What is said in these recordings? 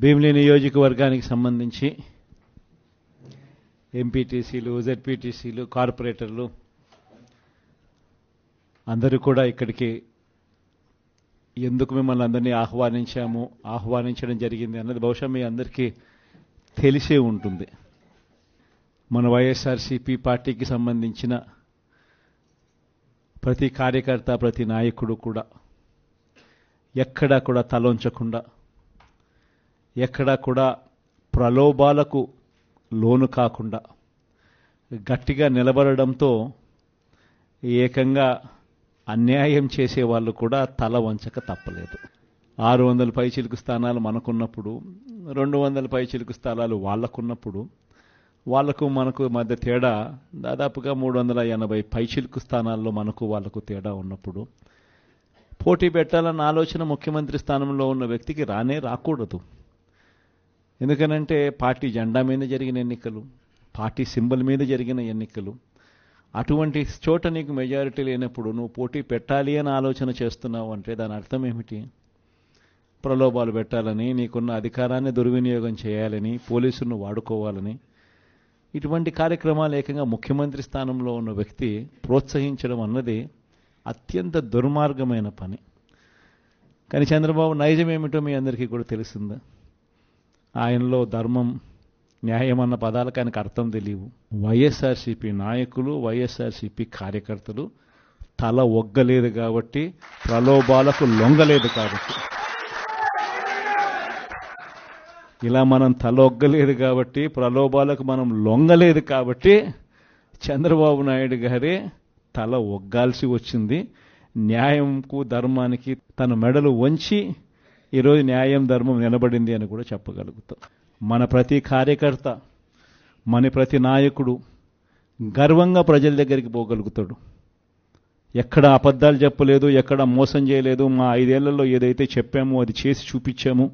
భీమిలి నియోజకవర్గానికి సంబంధించి ఎంపీటీసీలు జెడ్పీటీసీలు కార్పొరేటర్లు అందరూ కూడా ఇక్కడికి ఎందుకు మిమ్మల్ని అందరినీ ఆహ్వానించాము? ఆహ్వానించడం జరిగింది అన్నది బహుశా మీ అందరికీ తెలిసే ఉంటుంది. మన వైఎస్ఆర్సీపీ పార్టీకి సంబంధించిన ప్రతి కార్యకర్త ప్రతి నాయకుడు కూడా ఎక్కడా కూడా తలొంచకుండా ఎక్కడా కూడా ప్రలోభాలకు లోను కాకుండా గట్టిగా నిలబడడంతో ఏకంగా అన్యాయం చేసే వాళ్ళు కూడా తల వంచక తప్పలేదు. ఆరు వందల పైచిలుకు స్థానాలు మనకున్నప్పుడు రెండు వందల పైచిలుకు స్థానాలు వాళ్ళకున్నప్పుడు వాళ్ళకు మనకు మధ్య తేడా దాదాపుగా మూడు వందల ఎనభై పైచిలుకు స్థానాల్లో మనకు వాళ్ళకు తేడా ఉన్నప్పుడు పోటీ పెట్టాలన్న ఆలోచన ముఖ్యమంత్రి స్థానంలో ఉన్న వ్యక్తికి రానే రాకూడదు. ఎందుకనంటే పార్టీ జెండా మీద జరిగిన ఎన్నికలు పార్టీ సింబల్ మీద జరిగిన ఎన్నికలు అటువంటి చోట నీకు మెజారిటీ లేనప్పుడు నువ్వు పోటీ పెట్టాలి అని ఆలోచన చేస్తున్నావు అంటే దాని అర్థం ఏమిటి? ప్రలోభాలు పెట్టాలని నీకున్న అధికారాన్ని దుర్వినియోగం చేయాలని పోలీసులను వాడుకోవాలని ఇటువంటి కార్యక్రమాలు ఏకంగా ముఖ్యమంత్రి స్థానంలో ఉన్న వ్యక్తి ప్రోత్సహించడం అన్నది అత్యంత దుర్మార్గమైన పని. కానీ చంద్రబాబు నైజం ఏమిటో మీ అందరికీ కూడా తెలిసిందా. ఆయనలో ధర్మం న్యాయం అన్న పదాలకు ఆయనకు అర్థం తెలియవు. వైఎస్ఆర్సీపీ నాయకులు వైఎస్ఆర్సీపీ కార్యకర్తలు తల ఒగ్గలేదు కాబట్టి ప్రలోభాలకు లొంగలేదు కాబట్టి. ఇలా మనం తల ఒగ్గలేదు కాబట్టి ప్రలోభాలకు మనం లొంగలేదు కాబట్టి చంద్రబాబు నాయుడు గారే తల ఒగ్గాల్సి వచ్చింది. న్యాయంకు ధర్మానికి తన మెడలు వంచి ఈరోజు న్యాయం ధర్మం నిలబడింది అని కూడా చెప్పగలుగుతాం. మన ప్రతి కార్యకర్త మన ప్రతి నాయకుడు గర్వంగా ప్రజల దగ్గరికి పోగలుగుతాడు. ఎక్కడ అబద్ధాలు చెప్పలేదు ఎక్కడ మోసం చేయలేదు మా ఐదేళ్ళలో ఏదైతే చెప్పామో అది చేసి చూపించాము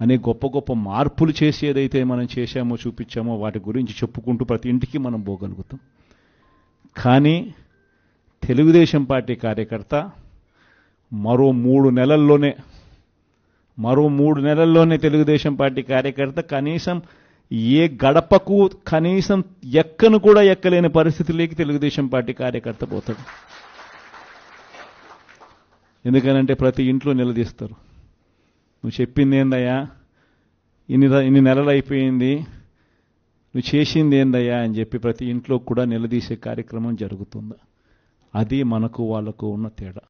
అనే గొప్ప గొప్ప మార్పులు చేసి ఏదైతే మనం చేశామో చూపించామో వాటి గురించి చెప్పుకుంటూ ప్రతి ఇంటికి మనం పోగలుగుతాం. కానీ తెలుగుదేశం పార్టీ కార్యకర్త మరో మూడు నెలల్లోనే మరో మూడు నెలల్లోనే తెలుగుదేశం పార్టీ కార్యకర్త కనీసం ఏ గడపకు కనీసం ఎక్కను కూడా ఎక్కలేని పరిస్థితిలోకి తెలుగుదేశం పార్టీ కార్యకర్త పోతాడు. ఎందుకనంటే ప్రతి ఇంట్లో నిలదీస్తారు. నువ్వు చెప్పింది ఏందయ్యా? ఇన్ని ఇన్ని నెలలు అయిపోయింది. నువ్వు చేసింది ఏందయ్యా అని చెప్పి ప్రతి ఇంట్లో కూడా నిలదీసే కార్యక్రమం జరుగుతుంది? అది మనకు వాళ్ళకు ఉన్న తేడా.